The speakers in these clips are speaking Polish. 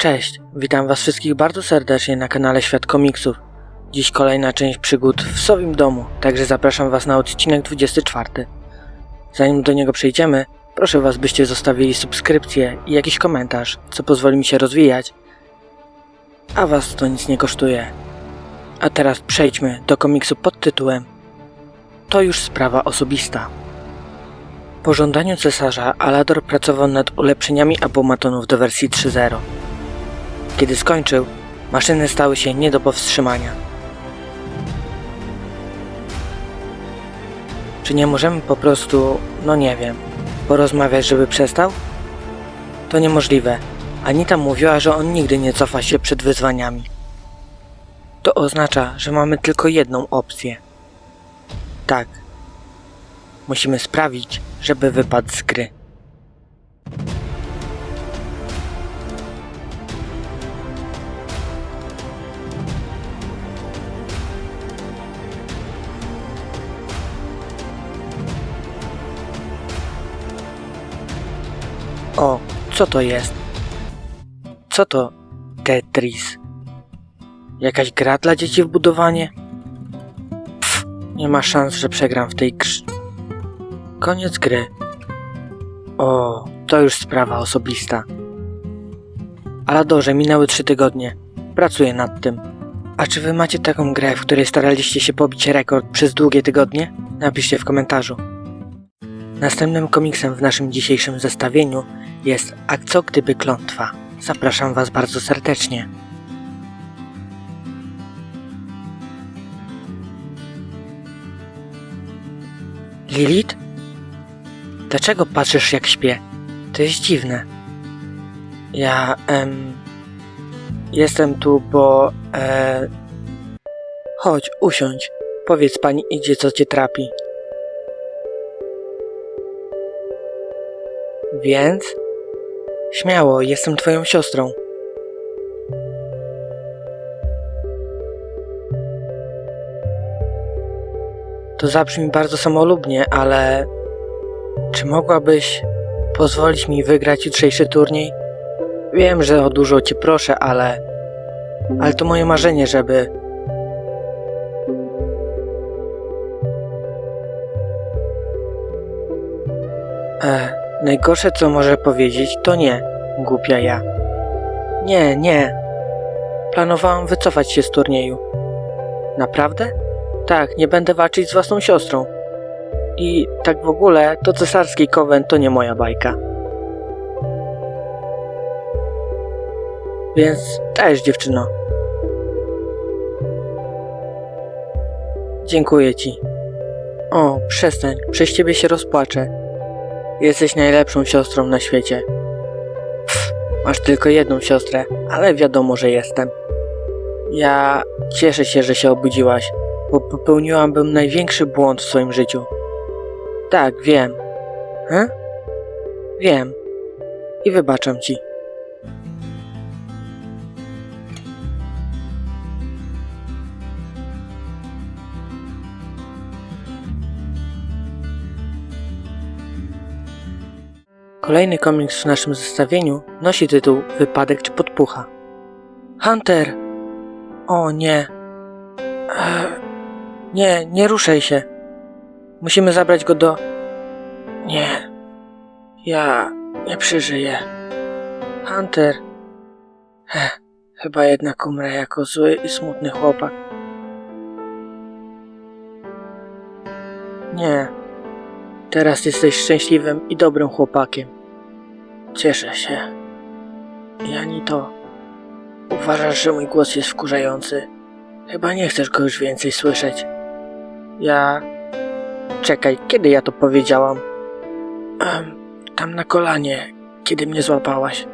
Cześć, witam was wszystkich bardzo serdecznie na kanale Świat Komiksów. Dziś kolejna część przygód w Sowim Domu, także zapraszam was na odcinek 24. Zanim do niego przejdziemy, proszę was byście zostawili subskrypcję i jakiś komentarz, co pozwoli mi się rozwijać, a was to nic nie kosztuje. A teraz przejdźmy do komiksu pod tytułem To już sprawa osobista. Po żądaniu cesarza Alador pracował nad ulepszeniami abomatonów do wersji 3.0. Kiedy skończył, maszyny stały się nie do powstrzymania. Czy nie możemy po prostu, no nie wiem, porozmawiać, żeby przestał? To niemożliwe. Anita mówiła, że on nigdy nie cofa się przed wyzwaniami. To oznacza, że mamy tylko jedną opcję. Tak. Musimy sprawić, żeby wypadł z gry. Co to jest? Co to Tetris? Jakaś gra dla dzieci w budowanie? Pff, nie ma szans, że przegram w tej grze. Koniec gry. O, to już sprawa osobista. Aladorze, minęły trzy tygodnie. Pracuję nad tym. A czy wy macie taką grę, w której staraliście się pobić rekord przez długie tygodnie? Napiszcie w komentarzu. Następnym komiksem w naszym dzisiejszym zestawieniu jest A co gdyby klątwa? Zapraszam Was bardzo serdecznie. Lilith? Dlaczego patrzysz jak śpię? To jest dziwne. Ja, em, jestem tu, bo, e, chodź, usiądź. Powiedz pani idzie, co cię trapi. Więc? Śmiało, jestem twoją siostrą. To zabrzmi bardzo samolubnie, ale czy mogłabyś pozwolić mi wygrać jutrzejszy turniej? Wiem, że o dużo cię proszę, ale ale to moje marzenie, żeby E, najgorsze co może powiedzieć to nie, głupia ja. Nie, nie. Planowałam wycofać się z turnieju. Naprawdę? Tak, nie będę walczyć z własną siostrą. I tak w ogóle, to cesarski kowen to nie moja bajka. Więc też dziewczyno. Dziękuję ci. O, przestań, przez ciebie się rozpłaczę. Jesteś najlepszą siostrą na świecie. Pff, masz tylko jedną siostrę, ale wiadomo, że jestem. Ja cieszę się, że się obudziłaś, bo popełniłabym największy błąd w swoim życiu. Tak, wiem. He? Wiem. I wybaczam ci. Kolejny komiks w naszym zestawieniu nosi tytuł Wypadek czy podpucha. Hunter! O nie. Nie, nie ruszaj się. Musimy zabrać go do. Nie. Ja nie przeżyję. Hunter. Ech, chyba jednak umrę jako zły i smutny chłopak. Nie. Teraz jesteś szczęśliwym i dobrym chłopakiem. Cieszę się. I ani to. Uważasz, że mój głos jest wkurzający? Chyba nie chcesz go już więcej słyszeć. Ja. Czekaj, kiedy ja to powiedziałam? Tam na kolanie, kiedy mnie złapałaś.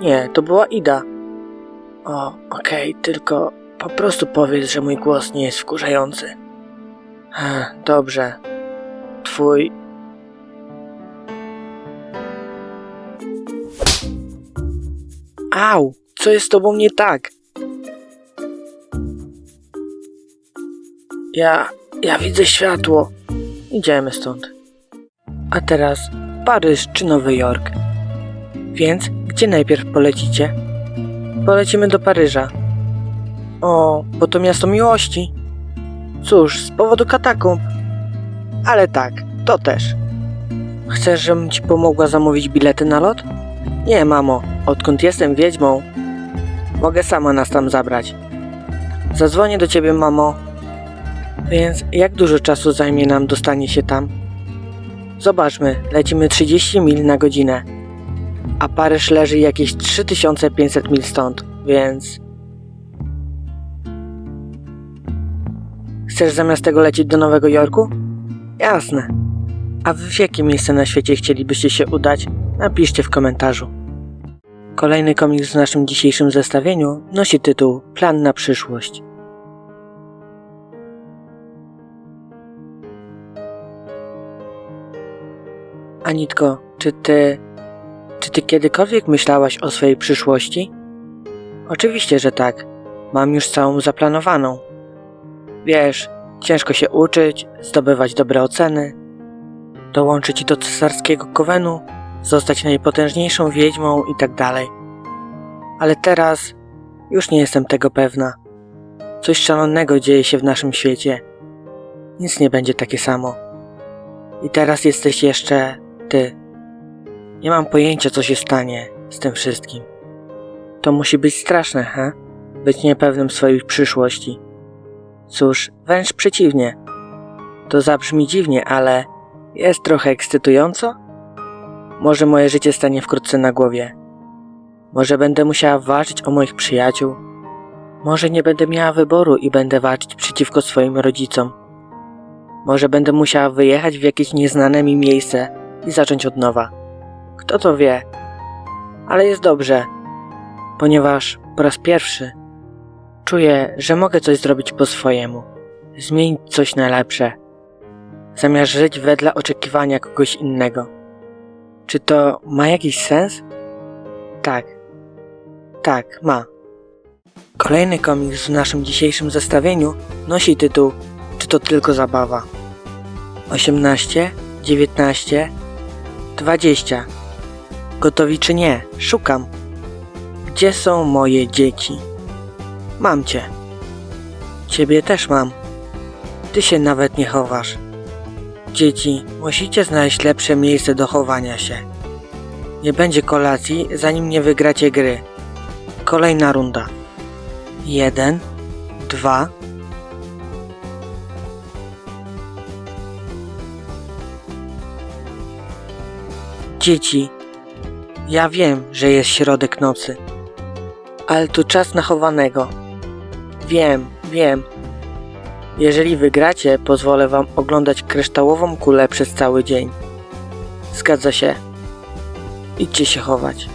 Nie, to była Ida. O, okej, tylko po prostu powiedz, że mój głos nie jest wkurzający. Ech, dobrze. Twój. Au! Co jest z tobą nie tak? Ja. Ja widzę światło. Idziemy stąd. A teraz Paryż czy Nowy Jork? Więc gdzie najpierw polecicie? Polecimy do Paryża. O, bo to miasto miłości. Cóż, z powodu katakumb. Ale tak, to też. Chcesz, żebym ci pomogła zamówić bilety na lot? Nie, mamo. Odkąd jestem wiedźmą, mogę sama nas tam zabrać. Zadzwonię do ciebie, mamo. Więc jak dużo czasu zajmie nam dostanie się tam? Zobaczmy, lecimy 30 mil na godzinę. A Paryż leży jakieś 3500 mil stąd, więc... Chcesz zamiast tego lecieć do Nowego Jorku? Jasne. A w jakie miejsce na świecie chcielibyście się udać? Napiszcie w komentarzu. Kolejny komiks w naszym dzisiejszym zestawieniu nosi tytuł Plan na przyszłość. Anitko, czy ty. Czy ty kiedykolwiek myślałaś o swojej przyszłości? Oczywiście, że tak. Mam już całą zaplanowaną. Wiesz, ciężko się uczyć, zdobywać dobre oceny, dołączyć do cesarskiego kowenu, zostać najpotężniejszą wiedźmą i tak dalej. Ale teraz już nie jestem tego pewna. Coś szalonego dzieje się w naszym świecie. Nic nie będzie takie samo. I teraz jesteś jeszcze ty. Nie mam pojęcia, co się stanie z tym wszystkim. To musi być straszne, he? Być niepewnym swojej przyszłości. Cóż, wręcz przeciwnie. To zabrzmi dziwnie, ale jest trochę ekscytująco? Może moje życie stanie wkrótce na głowie. Może będę musiała walczyć o moich przyjaciół. Może nie będę miała wyboru i będę walczyć przeciwko swoim rodzicom. Może będę musiała wyjechać w jakieś nieznane mi miejsce i zacząć od nowa. Kto to wie? Ale jest dobrze, ponieważ po raz pierwszy czuję, że mogę coś zrobić po swojemu, zmienić coś na lepsze, zamiast żyć wedle oczekiwania kogoś innego. Czy to ma jakiś sens? Tak. Tak, ma. Kolejny komiks w naszym dzisiejszym zestawieniu nosi tytuł Czy to tylko zabawa? 18, 19, 20. Gotowi czy nie? Szukam. Gdzie są moje dzieci? Mam cię. Ciebie też mam. Ty się nawet nie chowasz. Dzieci, musicie znaleźć lepsze miejsce do chowania się. Nie będzie kolacji, zanim nie wygracie gry. Kolejna runda. Jeden, dwa. Dzieci, ja wiem, że jest środek nocy, ale tu czas na chowanego. Wiem, wiem. Jeżeli wygracie, pozwolę wam oglądać kryształową kulę przez cały dzień. Zgadza się. Idźcie się chować.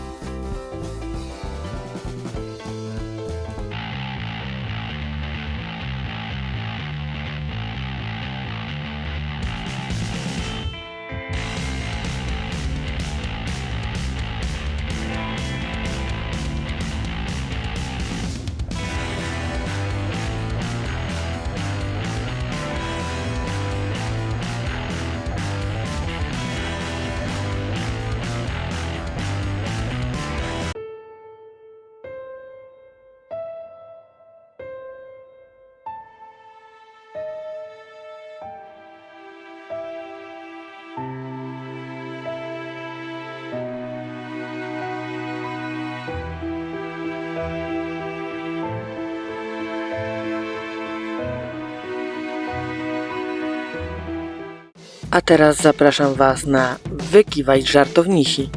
A teraz zapraszam Was na Wykiwaj żartownisi.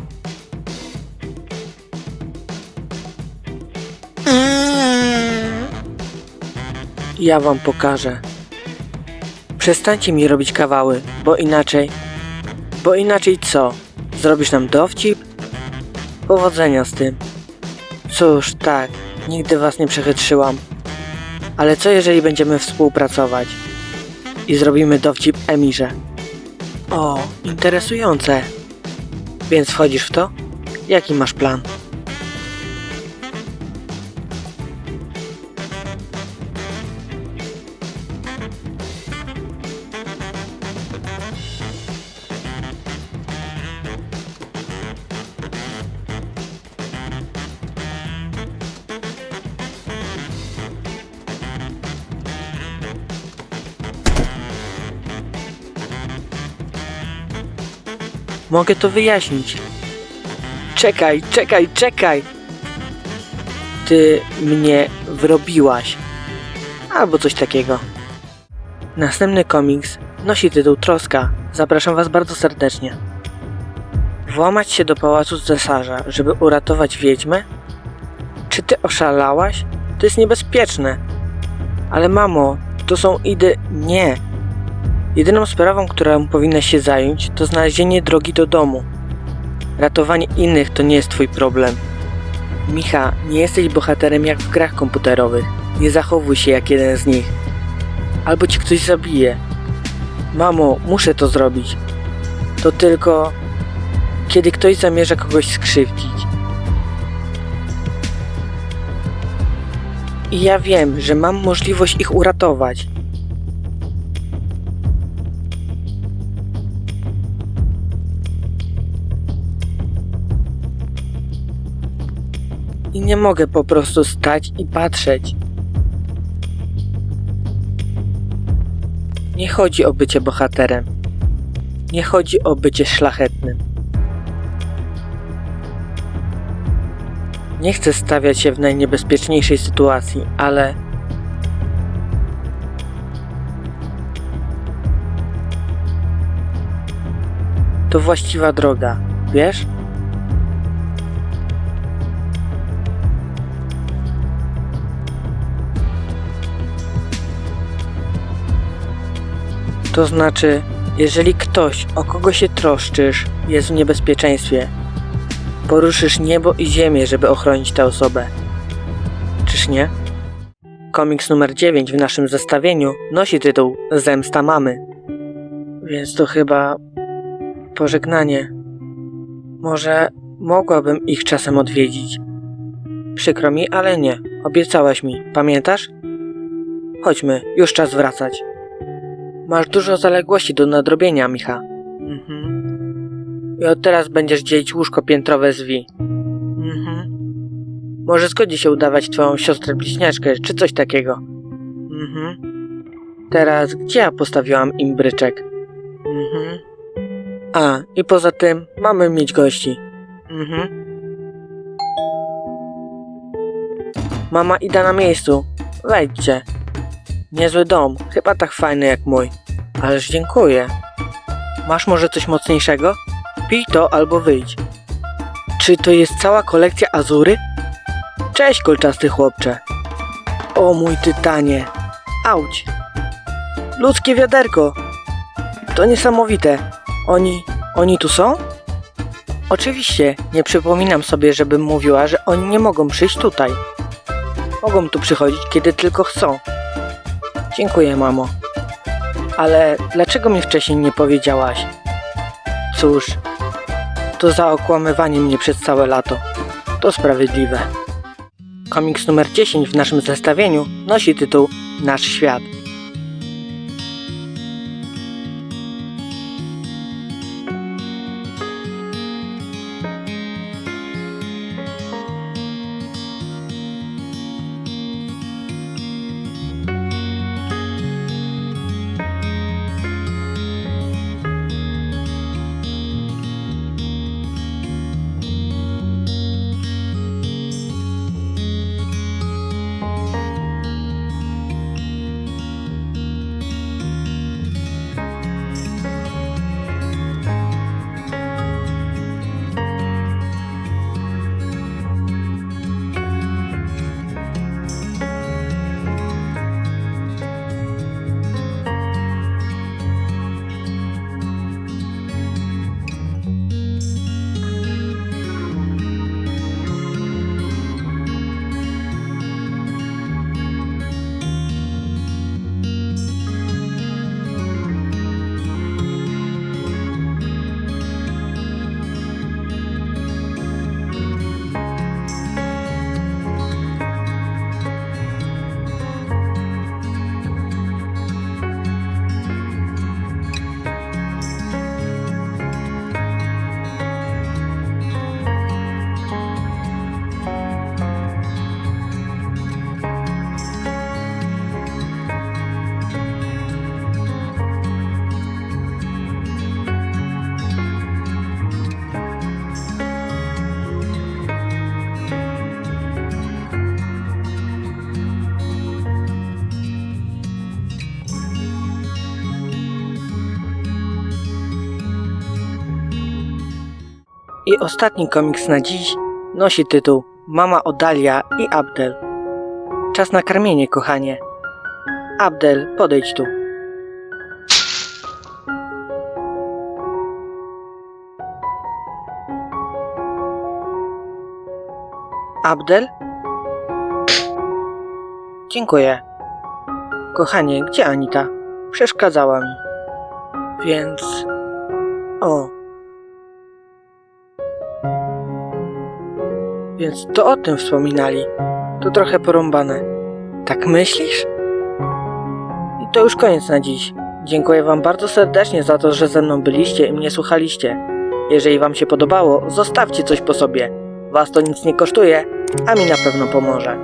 Ja Wam pokażę. Przestańcie mi robić kawały, bo inaczej... Bo inaczej co? Zrobisz nam dowcip? Powodzenia z tym. Cóż, tak, nigdy Was nie przechytrzyłam. Ale co jeżeli będziemy współpracować? I zrobimy dowcip Emirze. O, interesujące. Więc wchodzisz w to? Jaki masz plan? Mogę to wyjaśnić. Czekaj, czekaj, czekaj! Ty mnie wrobiłaś. Albo coś takiego. Następny komiks nosi tytuł Troska. Zapraszam Was bardzo serdecznie. Włamać się do pałacu cesarza, żeby uratować wiedźmę? Czy ty oszalałaś? To jest niebezpieczne. Ale mamo, to są ide... Nie. Jedyną sprawą, którą powinnaś się zająć, to znalezienie drogi do domu. Ratowanie innych to nie jest twój problem. Micha, nie jesteś bohaterem jak w grach komputerowych. Nie zachowuj się jak jeden z nich. Albo ci ktoś zabije. Mamo, muszę to zrobić. To tylko kiedy ktoś zamierza kogoś skrzywdzić. I ja wiem, że mam możliwość ich uratować. Nie mogę po prostu stać i patrzeć. Nie chodzi o bycie bohaterem. Nie chodzi o bycie szlachetnym. Nie chcę stawiać się w najniebezpieczniejszej sytuacji, ale. To właściwa droga, wiesz? To znaczy, jeżeli ktoś, o kogo się troszczysz, jest w niebezpieczeństwie, poruszysz niebo i ziemię, żeby ochronić tę osobę. Czyż nie? Komiks numer 9 w naszym zestawieniu nosi tytuł Zemsta mamy. Więc to chyba pożegnanie. Może mogłabym ich czasem odwiedzić. Przykro mi, ale nie. Obiecałaś mi, pamiętasz? Chodźmy, już czas wracać. Masz dużo zaległości do nadrobienia, Micha. Mhm. I od teraz będziesz dzielić łóżko piętrowe z Wi. Mhm. Może zgodzi się udawać twoją siostrę bliźniaczkę, czy coś takiego. Mhm. Teraz gdzie ja postawiłam im bryczek? Mhm. A, i poza tym mamy mieć gości. Mhm. Mama ida na miejscu. Wejdźcie. Niezły dom, chyba tak fajny jak mój. Ależ dziękuję. Masz może coś mocniejszego? Pij to albo wyjdź. Czy to jest cała kolekcja Azury? Cześć, kolczasty chłopcze. O mój tytanie. Auć. Ludzkie wiaderko. To niesamowite. Oni, oni tu są? Oczywiście, nie przypominam sobie, żebym mówiła, że oni nie mogą przyjść tutaj. Mogą tu przychodzić, kiedy tylko chcą. Dziękuję, mamo. Ale dlaczego mi wcześniej nie powiedziałaś? Cóż, to za okłamywanie mnie przez całe lato. To sprawiedliwe. Komiks numer 10 w naszym zestawieniu nosi tytuł Nasz świat. I ostatni komiks na dziś nosi tytuł Mama Odalia i Abdel. Czas na karmienie, kochanie. Abdel, podejdź tu. Abdel? Dziękuję. Kochanie, gdzie Anita? Przeszkadzała mi. Więc. O. Więc to o tym wspominali. To trochę porąbane. Tak myślisz? I to już koniec na dziś. Dziękuję Wam bardzo serdecznie za to, że ze mną byliście i mnie słuchaliście. Jeżeli Wam się podobało, zostawcie coś po sobie. Was to nic nie kosztuje, a mi na pewno pomoże.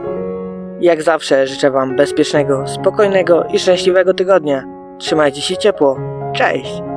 Jak zawsze życzę Wam bezpiecznego, spokojnego i szczęśliwego tygodnia. Trzymajcie się ciepło. Cześć!